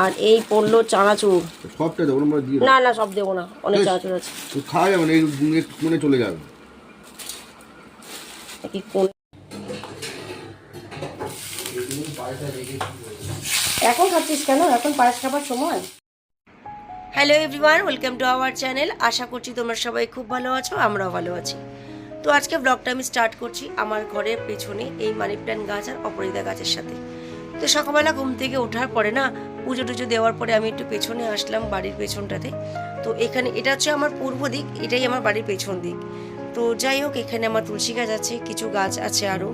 আর এই পড়ল চানাচুর। সবটা দেবো না না সব দেবো না অনেক চানাচুর আছে। তো খাওয়া যাবে না একটু মনে চলে যাবে। কি কোন এখন খাচ্ছিস কেন? এখন পায়েস খাবার সময়? Hello everyone welcome to our channel আশা করছি তোমরা সবাই খুব ভালো আছো আমরাও ভালো আছি। তো আজকে ব্লগটা আমি স্টার্ট করছি আমার ঘরের পেছনে এই মানি প্ল্যান্ট গাছ আর অপরাজিতা গাছের সাথে। তো সকালবেলা ঘুম থেকে ওঠার পরে না পুজো টুজো দেওয়ার পরে আমি একটু পেছনে আসলাম বাড়ির পেছনটাতে। তো এখানে এটা হচ্ছে আমার পূর্ব দিক, এটাই আমার বাড়ির পেছন দিক। তো যাই হোক, এখানে আমার তুলসী গাছ আছে, কিছু গাছ আছে আরও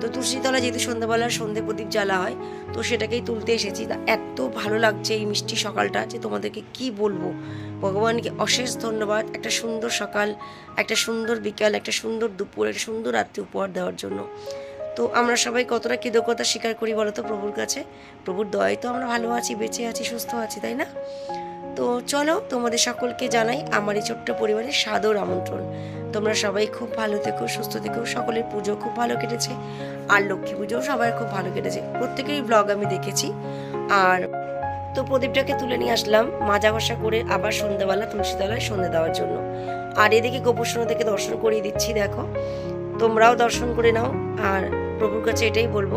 তো তুলসীতলা যেহেতু সন্ধ্যাবেলা সন্ধে প্রদীপ জ্বালা হয়, তো সেটাকেই তুলতে এসেছি। তা এত ভালো লাগছে এই মিষ্টি সকালটা যে তোমাদেরকে কি বলব? ভগবানকে অশেষ ধন্যবাদ। একটা সুন্দর সকাল, একটা সুন্দর বিকাল, একটা সুন্দর দুপুর, একটা সুন্দর রাত্রি উপহার দেওয়ার জন্য। তো আমরা সবাই কতটা কৃতজ্ঞতা স্বীকার করি বলো তো প্রভুর কাছে? প্রভুর দয়ায় তো আমরা ভালো আছি, বেঁচে আছি, সুস্থ আছি, তাই না? তো চলো তোমাদের সকলকে জানাই আমার এই ছোট্ট পরিবারের সাদর আমন্ত্রণ। তোমরা সবাই খুব ভালো থেকো, সুস্থ থেকো। সকলের পুজো খুব ভালো কেটেছে, আর লক্ষ্মী পুজোও সবার খুব ভালো কেটেছে। প্রত্যেকেরই ব্লগ আমি দেখেছি। আর তো প্রদীপটাকে তুলে নিয়ে আসলাম মাজা ঘষা করে আবার সন্ধ্যাবেলা তুলসীতলায় সন্ধে দেওয়ার জন্য। আর এদিকে গোপুষ্ণ থেকে দর্শন করিয়ে দিচ্ছি, দেখো। তোমরাও দর্শন করে নাও। আর প্রভুর কাছে এটাই বলব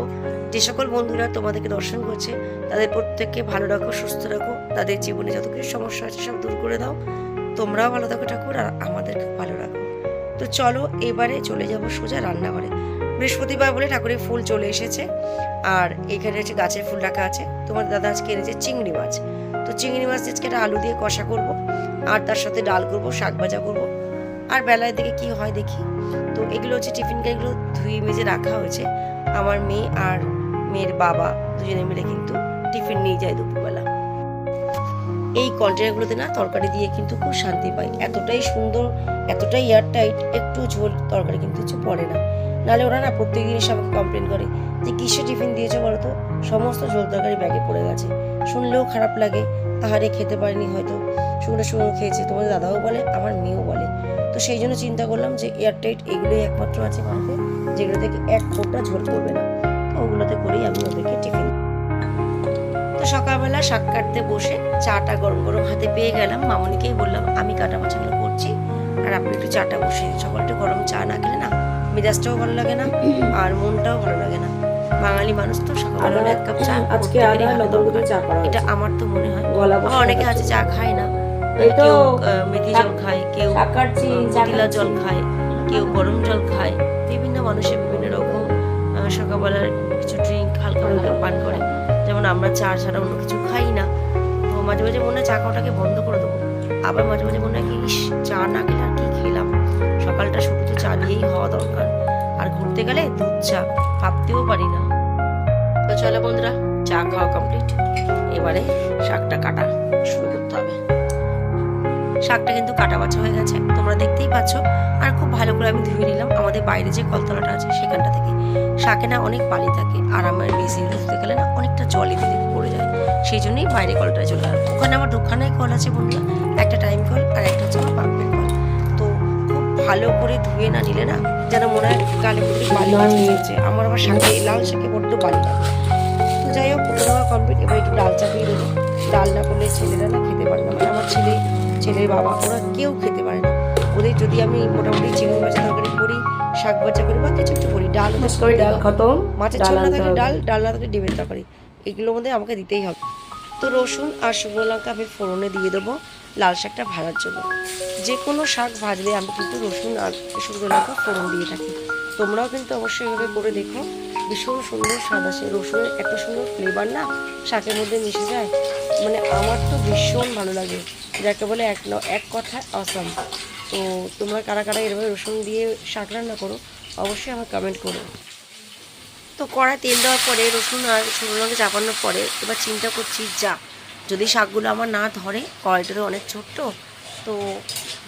যে সকল বন্ধুরা তোমাদেরকে দর্শন করছে, তাদের প্রত্যেককে ভালো রাখো, সুস্থ রাখো, তাদের জীবনে যত কিছু সমস্যা আছে সব দূর করে দাও, তোমরাও ভালো থাকো ঠাকুর আর আমাদেরকে ভালো রাখো। তো চলো এবারে চলে যাব সোজা রান্নাঘরে। বৃহস্পতিবার বলে ঠাকুরের ফুল চলে এসেছে আর এখানে হচ্ছে গাছের ফুল রাখা আছে। তোমার দাদা আজকে এনেছে চিংড়ি মাছ। তো চিংড়ি মাছ আজকে একটা আলু দিয়ে কষা করব আর তার সাথে ডাল করব, শাক ভাজা করব। আর বেলার দিকে কি হয় দেখি। তো এগুলো হচ্ছে টিফিন এগুলো ধুয়ে মেজে রাখা হয়েছে। আমার মেয়ে আর মেয়ের বাবা দুজনে মিলে কিন্তু টিফিন নিয়ে যায় দুপুরবেলা। এই কন্টেনারগুলোতে না তরকারি দিয়ে কিন্তু খুব শান্তি পাই। এতটাই সুন্দর, এতটাই এয়ারটাইট একটু ঝোল তরকারি কিন্তু কিছু পড়ে না। নাহলে ওরা না প্রত্যেক দিন এসে আমাকে কমপ্লেন করে যে কিসে টিফিন দিয়েছ বলো তো? সমস্ত ঝোল তরকারি ব্যাগে পড়ে গেছে। শুনলেও খারাপ লাগে। আহারে খেতে পারিনি হয়তো। শুকনো শুকনো খেয়েছে। তোমাদের দাদাও বলে, আমার মেয়েও বলে। তো সেই জন্য চিন্তা করলাম যে এয়ারটাইট এগুলোই একমাত্র আছে বাড়িতে যেগুলো থেকে এক ফোঁটা ঝোল করবে না। তো ওগুলোতে করেই আমি ওদেরকে টিফিন তো সকালবেলা শাক কাটতে বসে চাটা গরম গরম হাতে পেয়ে গেলাম। মামনিকেই বললাম আমি কাটা বাছাগুলো করছি আর আপনি একটু চাটা বসে। সকালটা গরম চা না খেলে না মেজাজটাও ভালো লাগে না আর মনটাও ভালো লাগে না। বাঙালি মানুষ তো সকালবেলা এক কাপ চা আজকে এটা আমার তো মনে হয়। অনেকে আছে চা খায় না। কেউ মেথি জল খায় কেউ কাটছি, জল খায় কেউ গরম জল খায়। বিভিন্ন মানুষের বিভিন্ন রকম সকালবেলার কিছু ড্রিঙ্ক হালকা হালকা পান করে। যেমন আমরা চা ছাড়া অন্য কিছু খাই না। তো মাঝে মাঝে মনে হয় চা খাওয়াটাকে বন্ধ করে দেবো। আবার মাঝে মাঝে মনে হয় ইস, চা না খেলে আর কি খেলাম? সকালটা শুধু তো চা দিয়েই হওয়া দরকার। আর ঘুরতে গেলে দুধ চা ভাবতেও পারি না। তো চলো বন্ধুরা চা খাওয়া কমপ্লিট এবারে শাকটা কাটা শুরু করতে হবে। শাকটা কিন্তু কাটা বাছা হয়ে গেছে। তোমরা দেখতেই পাচ্ছ। আর খুব ভালো করে আমি ধুয়ে নিলাম। আমাদের বাইরে যে কলতলাটা আছে সেখানটা থেকে। শাকে না অনেক বালি থাকে। আর আমার বেশি ধুতে গেলে না অনেকটা জল এদিকে দিকে পড়ে যায়। সেই জন্যই বাইরে কলটায় চলে গেলাম ওখানে আমার দুখানায় কল আছে বন্ধুরা। একটা টাইম কল আর একটা হচ্ছে আমার পাম্পের কল তো খুব ভালো করে ধুয়ে না নিলে না যেন মনে হয় গালে পুরো বালি হয়েছে আমার আবার শাকে লাল শাকে বড্ড বালি লাগে। তো যাই হোক পুরো কমপ্লিট এবার একটু ডাল চাপিয়ে দেবো। ডাল না করলে ছেলেরা না খেতে পারে না। মানে আমার ছেলে ছেলের বাবা ওরা কেউ খেতে পারে না। ওদের যদি আমি মোটামুটি চিংড়ি মাছের তরকারি করি শাক ভাজা করি বা কিছু একটু করি ডাল করে ডাল খতম মাছের ঝোল না থাকলে ডাল ডাল না থাকলে ডিমের তরকারি এগুলোর মধ্যে আমাকে দিতেই হবে। তো রসুন আর শুকনো লঙ্কা আমি ফোড়নে দিয়ে দেবো লাল শাকটা ভাজার জন্য। যে কোনো শাক ভাজলে আমি কিন্তু রসুন আর শুকনো লঙ্কা ফোড়ন দিয়ে থাকি। তোমরাও কিন্তু অবশ্যই এভাবে করে দেখো। ভীষণ সুন্দর স্বাদ আসে। রসুনের এত সুন্দর ফ্লেভার না শাকের মধ্যে মিশে যায়। মানে আমার তো ভীষণ ভালো লাগে। যাকে বলে এক এক কথায় অসাম তো তোমরা কারা কারা এভাবে রসুন দিয়ে শাক রান্না করো, অবশ্যই আমার কমেন্ট করো। তো কড়াই তেল দেওয়ার পরে রসুন আর শুকনো লঙ্কা চাপানোর পরে এবার চিন্তা করছি, যা, যদি শাকগুলো আমার না ধরে, কড়াইটা তো অনেক ছোট্ট, তো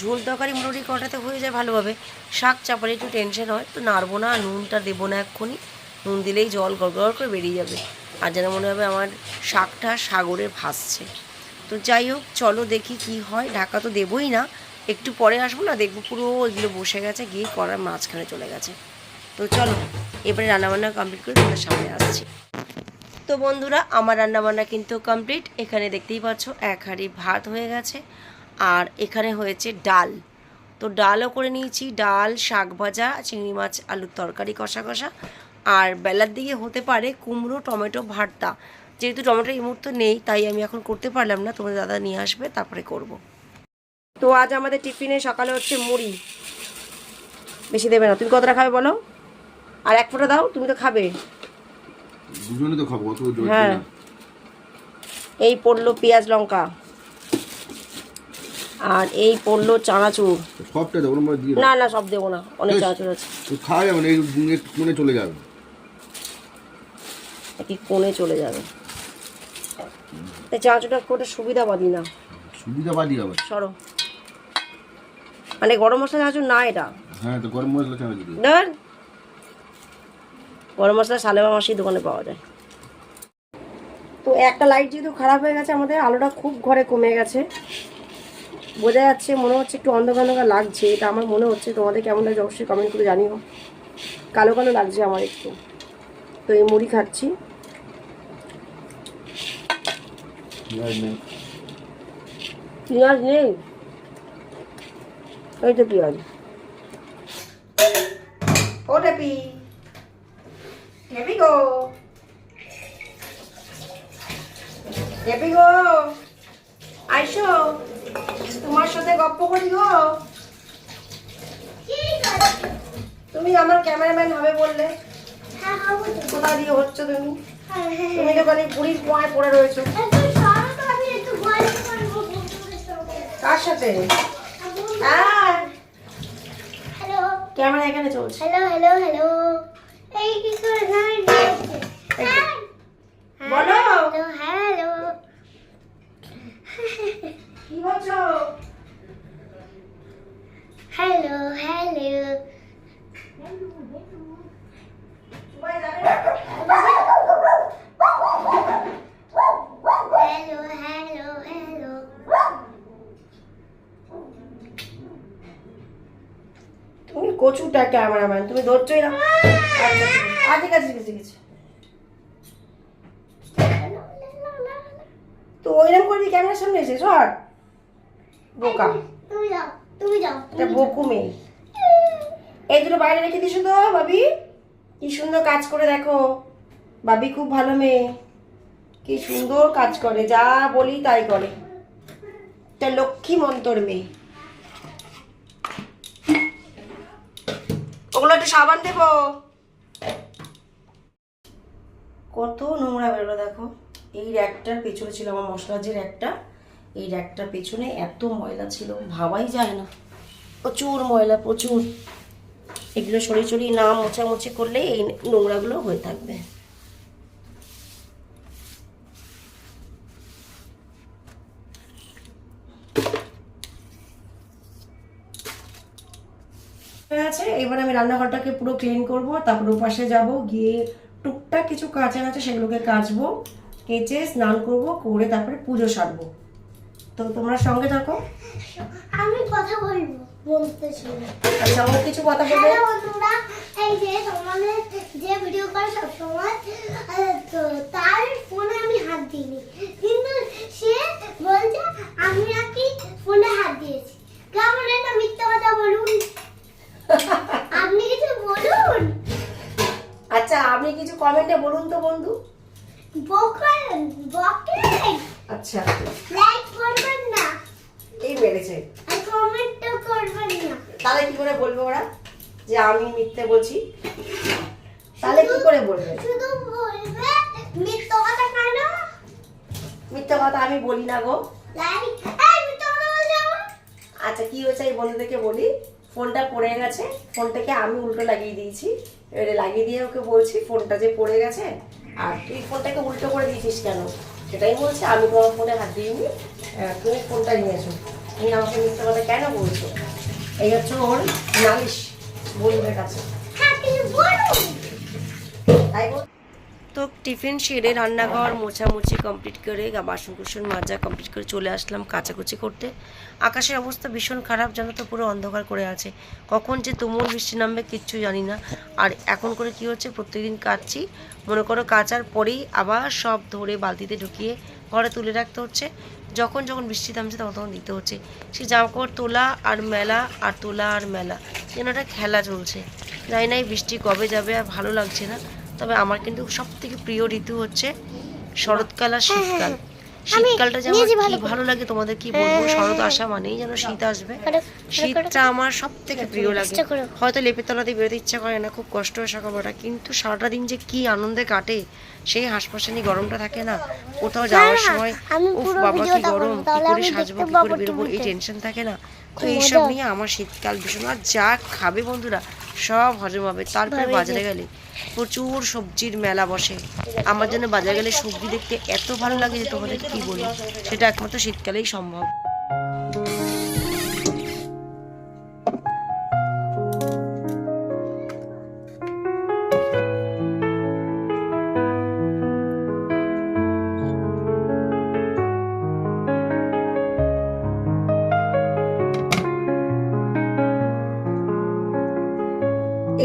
ঝোল তরকারি মোটামুটি কড়াইতে হয়ে যায় ভালোভাবে। শাক চাপালে একটু টেনশন হয়, তো নাড়বো না, নুনটা দেবো না এক্ষুনি। নুন দিলেই জল গড়গড় করে বেরিয়ে যাবে। আর যেন মনে হবে আমার শাকটা সাগরে ভাসছে। তো যাই হোক, চলো দেখি কি হয়। ঢাকা তো দেবোই না। একটু পরে আসব না, দেখব পুরো এগুলো বসে গেছে, গিয়ে কড়ার মাঝখানে চলে গেছে। তো চলো, এবারে রান্নাবান্না কমপ্লিট করে তোমাদের সামনে আসছি। তো বন্ধুরা, আমার রান্নাবান্না কিন্তু কমপ্লিট এখানে দেখতেই পাচ্ছ, এক হাঁড়ি ভাত হয়ে গেছে, আর এখানে হয়েছে ডাল। তো ডালও করে নিয়েছি, ডাল, শাক ভাজা, চিংড়ি মাছ, আলুর তরকারি কষা কষা। আর বেলার দিকে হতে পারে কুমড়ো টমেটো ভর্তা। যেহেতু টমেটো এই মুহূর্তে নেই তাই আমি এখন করতে পারলাম না। তোমাদের দাদা নিয়ে আসবে তারপরে করব। তো আজ আমাদের টিফিনে সকালে হচ্ছে মুড়ি। বেশি দেবে না। তুমি কতটা খাবে বলো? আর এক ফোঁটা দাও তুমি তো খাবে। দুজনে তো খাব হ্যাঁ। এই পড়ল পেঁয়াজ লঙ্কা। আর এই পড়ল চানাচুর। সবটা দেবো না না সব দেবো না। অনেক। চানাচুর আছে। খাওয়া যাবে না এই চলে যাবে। একটি কোণে চলে যাবে? এই চানাচুরটা খুব একটা সুবিধাবাদী না। সুবিধা বাদি আবার। সরো। মানে গরম মশলা চানাচুর না এটা? হ্যাঁ তো গরম মশলা চানা ধর। গরম মশলা সালেমা মাসির দোকানে পাওয়া যায়। তো একটা লাইট যেহেতু খারাপ হয়ে গেছে আমাদের আলোটা খুব ঘরে কমে গেছে। বোঝা যাচ্ছে মনে হচ্ছে একটু অন্ধকার অন্ধকার লাগছে। এটা আমার মনে হচ্ছে তোমাদের কেমন লাগছে অবশ্যই কমেন্ট করে জানিও। কালো কালো লাগছে আমার একটু। তো এই মুড়ি খাচ্ছি। পেঁয়াজ নেই? এই তো পেঁয়াজ। ও টেপি টেপি গো টেপি গো আইসো। তোমার সাথে গপ্প করি গো। তুমি আমার ক্যামেরাম্যান হবে বললে। কোথা দিয়ে হচ্ছে তুমি? তুমি তো খালি বুড়ির কোয়ায় পড়ে রয়েছো। কার সাথে? হ্যাঁ ক্যামেরা এখানে চলছে। হ্যালো হ্যালো হ্যালো এই কি করে গাইছে বলো। Hello hello. কি বলছো? হ্যালো হ্যালো সবাই যাবে না? হ্যালো হ্যালো হ্যালো কচুটা ক্যামেরাম্যান তুমি ধরছোই না। আচ্ছা ঠিক আছে ঠিক আছে ঠিক আছে। তো ওইরকম করবি ক্যামেরার সামনে এসে সর বোকা। তুমি এটা বকু মেয়ে। এই দুটো বাইরে রেখে দিছো তো, ভাবি। কি সুন্দর কাজ করে দেখো। ভাবি খুব ভালো মেয়ে। কি সুন্দর কাজ করে, যা বলি তাই করে। তা লক্ষ্মী মন্তর মেয়ে। ওগুলো একটু সাবান দেবো। কত নোংরা বেরোলো দেখো। এই র্যাকটার পেছনে ছিল আমার মশলার যে র্যাকটা, এই র্যাকটার পেছনে এত ময়লা ছিল, ভাবাই যায় না। প্রচুর ময়লা, প্রচুর। এগুলো সরিয়ে সরিয়ে না মোছামুছি করলে এই নোংরাগুলো হয়ে থাকবে। হয়ে আছে এবার আমি রান্নাঘরটাকে পুরো ক্লিন করব তারপর ওপাশে যাব গিয়ে টুকটাক কিছু কাঁচা আছে সেগুলোকে কাচবো কেচে স্নান করব করে তারপরে পুজো সারবো। তো তোমরা সঙ্গে থাকো। আমি কথা বলব আর সঙ্গে কিছু কথা বলবে হ্যালো বন্ধুরা এই যে তোমাদের যে ভিডিও করে সবসময় আহ, তো তার ফোনে আমি হাত দিইনি। কিন্তু সে বলছে আমি নাকি ফোনে হাত দিয়েছি কেমন এটা মিথ্যা কথা বলুন আপনি কিছু বলুন আচ্ছা আপনি কিছু কমেন্টে বলুন তো বন্ধু। আচ্ছা। লাইক করবেন না। এই মেরেছে। আর কমেন্টও করবেন না। তাহলে কি করে বলবে ওরা? যে আমি মিথ্যে বলছি। তাহলে কি করে বলবে? শুধু বলবে মিথ্যা কথা কেন? মিথ্যে কথা আমি বলি না গো। লাইক আচ্ছা কি হয়েছে এই বন্ধুদেরকে বলি? ফোনটা পড়ে গেছে ফোনটাকে আমি উল্টো লাগিয়ে দিয়েছি। এবারে লাগিয়ে দিয়ে ওকে বলছি ফোনটা যে পড়ে গেছে আর তুই ফোনটাকে উল্টো করে দিয়েছিস কেন? সেটাই বলছে আমি তোমার ফোনে হাত দিইনি তুমি ফোনটা নিয়েছো। তুমি আমাকে মিথ্যে কথা কেন বলছো? এই হচ্ছে ওর নালিশ বন্ধুদের কাছে। হ্যাঁ তাই বল তো টিফিন সেরে রান্নাঘর মোছামুছি কমপ্লিট করে বাসন কুসন মাজা কমপ্লিট করে চলে আসলাম কাচাকুচি করতে। আকাশের অবস্থা ভীষণ খারাপ, জানো তো, পুরো অন্ধকার করে আছে। কখন যে তুমুল বৃষ্টি নামবে কিচ্ছু জানি না। আর এখন করে কি হচ্ছে? প্রত্যেকদিন কাচ্ছি মনে করো কাচার পরেই আবার সব ধরে বালতিতে ঢুকিয়ে ঘরে তুলে রাখতে হচ্ছে। যখন যখন বৃষ্টি থামছে তখন তখন দিতে হচ্ছে। সে জামাকাপড় তোলা আর মেলা, আর তোলা আর মেলা। যেন একটা খেলা চলছে। জানি না এই বৃষ্টি কবে যাবে আর ভালো লাগছে না। তবে আমার কিন্তু সব থেকে প্রিয় ঋতু হচ্ছে শরৎকাল আর শীতকাল। শীতকালটা যে আমার কি ভালো লাগে তোমাদের কি বলব? শরৎ আসা মানেই যেন শীত আসবে। শীতটা আমার সব থেকে প্রিয় লাগে। হয়তো লেপের তলাতে বেরোতে ইচ্ছা করে না খুব কষ্ট হয় সকালবেলা। কিন্তু সারাটা দিন যে কি আনন্দে কাটে সেই হাসপাশানি গরমটা থাকে না। কোথাও যাওয়ার সময় উফ বাবা কি গরম কি করে সাজবো কি করে বেরোবো এই টেনশন থাকে না। তো এইসব নিয়ে আমার শীতকাল ভীষণ আর যা খাবে বন্ধুরা সব হজম হবে। তারপরে বাজারে গেলে প্রচুর সবজির মেলা বসে। আমার জন্য বাজারে গেলে সবজি দেখতে এত ভালো লাগে যে তোমাদের কি বলি? সেটা একমাত্র শীতকালেই সম্ভব।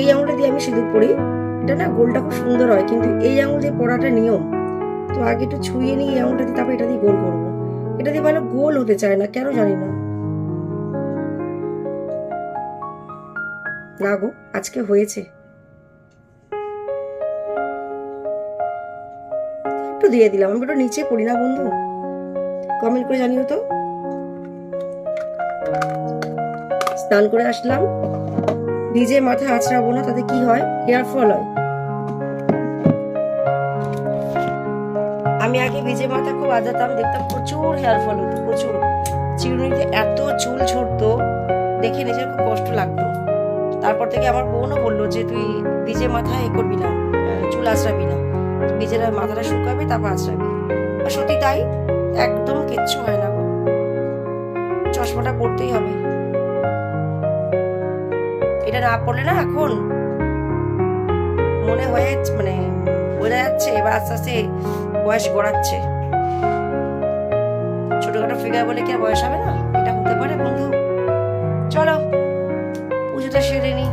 এই আঙুলটা দিয়ে আমি সিঁদুর পরি। এটা না গোলটা খুব সুন্দর হয়, কিন্তু এই আঙুল দিয়ে পড়াটা নিয়ম। তো আগে একটু ছুঁয়ে নিই এই আঙুলটা দিয়ে, তারপর এটা দিয়ে গোল করব। এটা দিয়ে ভালো গোল হতে চায় না, কেন জানি না। না গো, আজকে হয়েছে। একটু দিয়ে দিলাম, আমি একটু নিচে পড়ি না বন্ধু। কমেন্ট করে জানিও তো। স্নান করে আসলাম। ভিজে মাথা আছড়াবো না তাতে কি হয়? হেয়ার ফল হয়। আমি আগে ভিজে মাথা খুব আজাতাম, দেখতাম প্রচুর হেয়ার ফল হতো, প্রচুর। চিরুনিতে এত চুল ঝরতো, দেখে নিজের খুব কষ্ট লাগতো। তারপর থেকে আমার বোনও বলল যে, তুই ভিজে মাথা এ করবি না চুল আঁচড়াবি না। ভিজে মাথাটা শুকাবি, তারপর আঁচড়াবি সত্যি তাই? একদম কিচ্ছু হয় না গো। চশমাটা পরতেই হবে। এটা না পড়লে না এখন মনে হয়ে মানে বোঝা যাচ্ছে, এবার আস্তে আস্তে বয়স গড়াচ্ছে। ছোটখাটো ফিগার বলে কি আর বয়স হবে না? এটা হতে পারে বন্ধু। চলো, পুজোটা সেরে নি।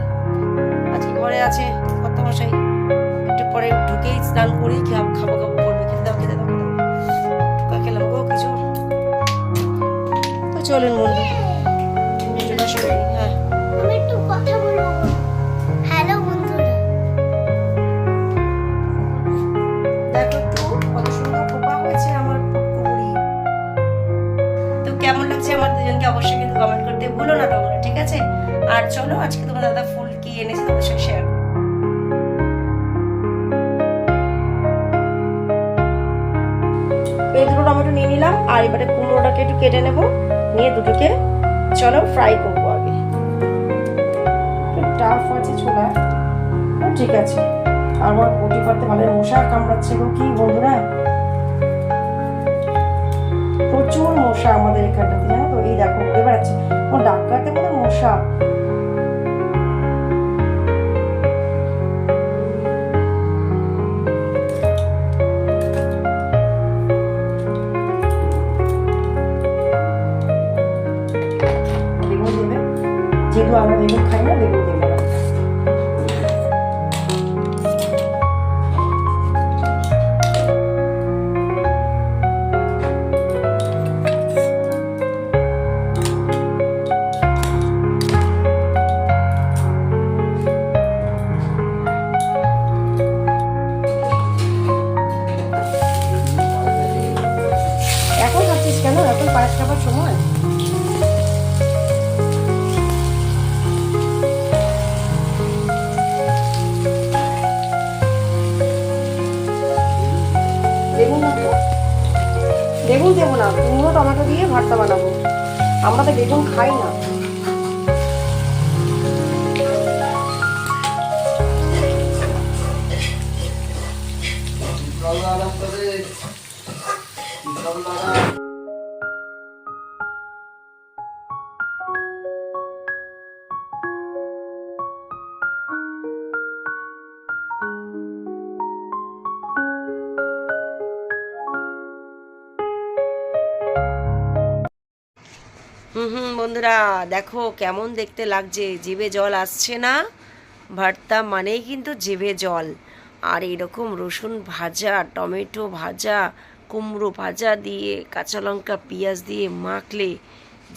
আজকে ঘরে আছে কত মশাই একটু পরে ঢুকেই স্নান করি খাব খাব, করবে, খেতে দাও খেতে দাও। খেলাম গো কিছু। তো চলুন বন্ধু। চলো, আজকে তোমার দাদা ফুল কি এনেছে তোমাদের সাথে শেয়ার এই টমেটো নিয়ে নিলাম, আর এবারে কুমড়োটাকে একটু কেটে নেব। নিয়ে দুটোকে চলো ফ্রাই করব আগে। টাফ আছে ছোলা। ঠিক আছে। আমার করতে ভালো মশা কামড়াচ্ছে গো কি বন্ধুরা প্রচুর মশা আমাদের এখানটাতে, জানো তো? এই দেখো ঘুরে বেড়াচ্ছে ও ডাক্তারতে মশা। যেহেতু আমরা বেগুন খাই না বেগুন দেবো না বন্ধুরা, দেখো কেমন দেখতে লাগছে। জিভে জল আসছে না। ভর্তা মানেই কিন্তু জিভে জল। আর এরকম রসুন ভাজা, টমেটো ভাজা, কুমড়ো ভাজা দিয়ে, কাঁচা লঙ্কা পেঁয়াজ দিয়ে মাখলে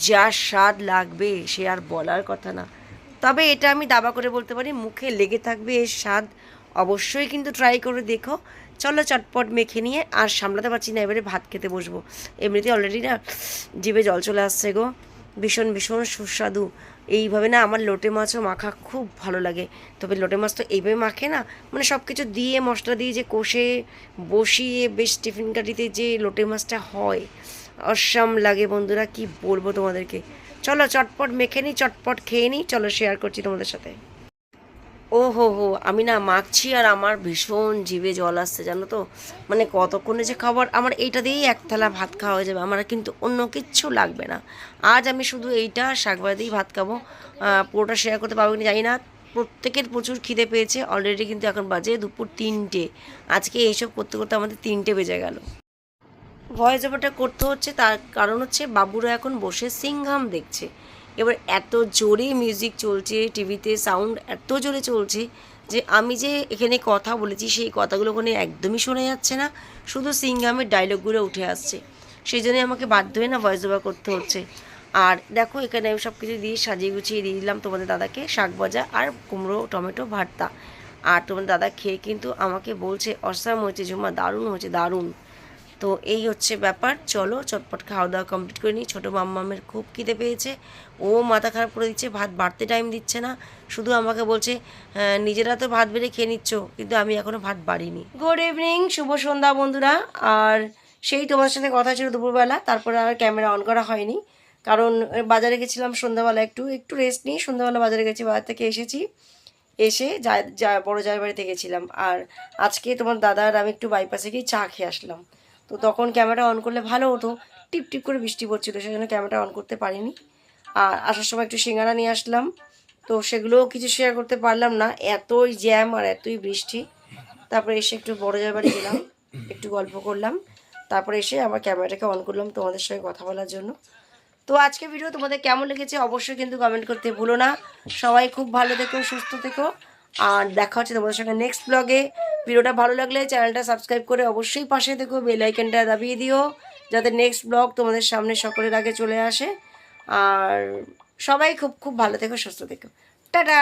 যা স্বাদ লাগবে সে আর বলার কথা না। তবে এটা আমি দাবা করে বলতে পারি, মুখে লেগে থাকবে এর স্বাদ। অবশ্যই কিন্তু ট্রাই করে দেখো। চলো চটপট মেখে নিয়ে আর সামলাতে পারছি না, এবারে ভাত খেতে বসবো। এমনিতে অলরেডি না জিভে জল চলে আসছে গো। ভীষণ ভীষণ সুস্বাদু। এইভাবে না আমার লোটে মাছও মাখা খুব ভালো লাগে। তবে লোটে মাছ তো এইভাবে মাখে না। মানে সব কিছু দিয়ে, মশলা দিয়ে যে কষে, বসিয়ে, বেশ টিফিন কাটিতে যে লোটে মাছটা হয়, অসাম লাগে বন্ধুরা, কি বলব তোমাদেরকে। চলো চটপট মেখে নিই চটপট খেয়ে নিই চলো শেয়ার করছি তোমাদের সাথে। ও হো হো আমি না মাখছি আর আমার ভীষণ জিভে জল আসছে, জানো তো? মানে কতক্ষণে যে খাবার, আমার এইটা দিয়েই এক থালা ভাত খাওয়া হয়ে যাবে, আমার কিন্তু অন্য কিচ্ছু লাগবে না। আজ আমি শুধু এইটা শাকভাজি দিয়েই ভাত খাব। পুরোটা শেয়ার করতে পারব কিনা জানি না, প্রত্যেকের প্রচুর খিদে পেয়েছে অলরেডি কিন্তু এখন বাজে দুপুর তিনটে। আজকে এইসব করতে করতে আমাদের তিনটে বেজে গেল। ভয়েস ওভারটা করতে হচ্ছে, তার কারণ হচ্ছে বাবুরা এখন বসে সিংহাম দেখছে। এবার এত জোরে মিউজিক চলছে টিভিতে সাউন্ড এত জোরে চলছে যে আমি যে এখানে কথা বলেছি, সেই কথাগুলো ওখানে একদমই শোনা যাচ্ছে না। শুধু সিংহামের ডায়লগগুলো উঠে আসছে। সেই জন্যই আমাকে বাধ্য হয়ে না ভয়েস ওভার করতে হচ্ছে। আর দেখো, এখানে আমি সব কিছু দিয়ে সাজিয়ে গুছিয়ে দিয়ে দিলাম তোমাদের দাদাকে, শাক ভাজা আর কুমড়ো, টমেটো, ভর্তা। আর তোমার দাদা খেয়ে কিন্তু আমাকে বলছে, অসাম হয়েছে ঝুমা, দারুণ হয়েছে, দারুণ। তো এই হচ্ছে ব্যাপার। চলো চটপট খাওয়া দাওয়া কমপ্লিট করে নিই। ছোটো মাম্মামের খুব খিদে পেয়েছে। ও মাথা খারাপ করে দিচ্ছে ভাত বাড়তে টাইম দিচ্ছে না। শুধু আমাকে বলছে "হ্যাঁ, নিজেরা তো ভাত বেড়ে খেয়ে নিচ্ছ কিন্তু আমি এখনও ভাত বাড়িনি। গুড ইভিনিং শুভ সন্ধ্যা বন্ধুরা। আর সেই তোমার সাথে কথা ছিল দুপুরবেলা তারপরে আর ক্যামেরা অন করা হয়নি। কারণ বাজারে গেছিলাম সন্ধ্যাবেলা একটু একটু রেস্ট নিই। সন্ধ্যাবেলা বাজারে গেছি বাজার থেকে এসেছি। এসে যা যা বড়ো জায়ের বাড়িতে গেছিলাম। আর আজকে তোমার দাদা আর আমি একটু বাইপাসে গিয়ে চা খেয়ে আসলাম। তো তখন ক্যামেরা অন করলে ভালো হতো। টিপ টিপ করে বৃষ্টি পড়ছিল সেই জন্য ক্যামেরা অন করতে পারিনি। আর আসার সময় একটু সিঙ্গারা নিয়ে আসলাম। তো সেগুলোও কিছু শেয়ার করতে পারলাম না। এতই জ্যাম আর এতই বৃষ্টি। তারপরে এসে একটু বড় জায়ের বাড়ি গেলাম, একটু গল্প করলাম। তারপরে এসে আবার ক্যামেরাটাকে অন করলাম তোমাদের সঙ্গে কথা বলার জন্য। তো আজকে ভিডিও তোমাদের কেমন লেগেছে অবশ্যই কিন্তু কমেন্ট করতে ভুলো না। সবাই খুব ভালো থেকো, সুস্থ থেকো। আর দেখা হচ্ছে তোমাদের সঙ্গে নেক্সট ব্লগে ভিডিওটা ভালো লাগলে চ্যানেলটা সাবস্ক্রাইব করে অবশ্যই পাশে দেখো বেলাইকেনটা দাবিয়ে দিও, যাতে নেক্সট ব্লগ তোমাদের সামনে সকলের আগে চলে আসে। আর সবাই খুব খুব ভালো থেকো, সুস্থ থেকো। টাটা!